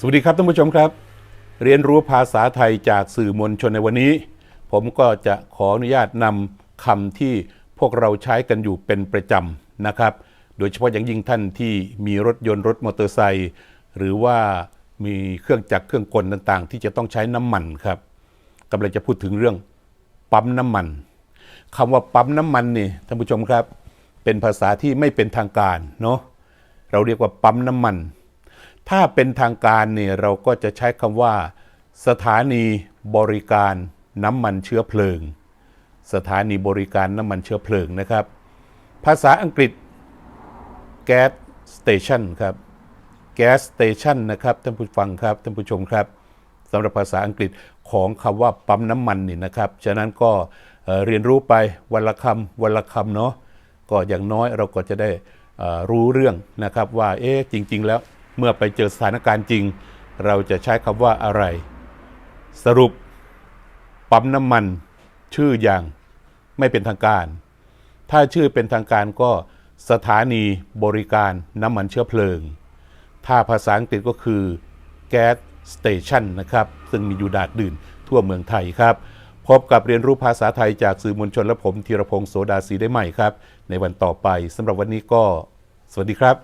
สวัสดีครับท่านผู้ชมครับ เรียนรู้ภาษาไทยจากสื่อมวลชนในวันนี้ ผมก็จะขออนุญาตนำคำที่พวกเราใช้กันอยู่เป็นประจำนะครับ โดยเฉพาะอย่างยิ่งท่านที่มีรถยนต์รถมอเตอร์ไซค์หรือว่ามีเครื่องจักรเครื่องกลต่างๆ ที่จะต้องใช้น้ำมันครับกำลังจะพูดถึงเรื่องปั๊มน้ำมันคำว่าปั๊มน้ำมันนี่ท่านผู้ชมครับ เป็นภาษาที่ไม่เป็นทางการเนาะเราเรียกว่าปั๊มน้ำมัน ถ้าเป็นทางการเนี่ยเราก็จะใช้คำว่า สถานีบริการน้ำมันเชื้อเพลิง สถานีบริการน้ำมันเชื้อเพลิงนะครับ ภาษาอังกฤษ gas station ครับ gas station นะครับท่านผู้ฟังครับท่านผู้ชมครับสำหรับภาษาอังกฤษของคำว่าปั๊มน้ำมันนี่นะครับ ฉะนั้นก็เอ่อเรียนรู้ไปวันละคำวันละคำเนาะก็อย่างน้อยเราก็จะได้รู้เรื่องนะครับว่าเอ๊ะจริง ๆ แล้ว เมื่อไปเจอสถานการณ์จริง เราจะใช้คำว่าอะไร สรุป ปั๊มน้ำมัน ชื่ออย่างไม่เป็นทางการ ถ้าชื่อเป็นทางการก็สถานีบริการน้ำมันเชื้อเพลิง ถ้าภาษาอังกฤษก็คือ gas station นะครับ ซึ่งมีอยู่ดาดดื่นทั่วเมืองไทยครับ พบกับเรียนรู้ภาษาไทยจากสื่อมวลชนและผมธีรพงศ์โสดาศรีได้ใหม่ครับ ในวันต่อไปสำหรับวันนี้ก็ สวัสดีครับ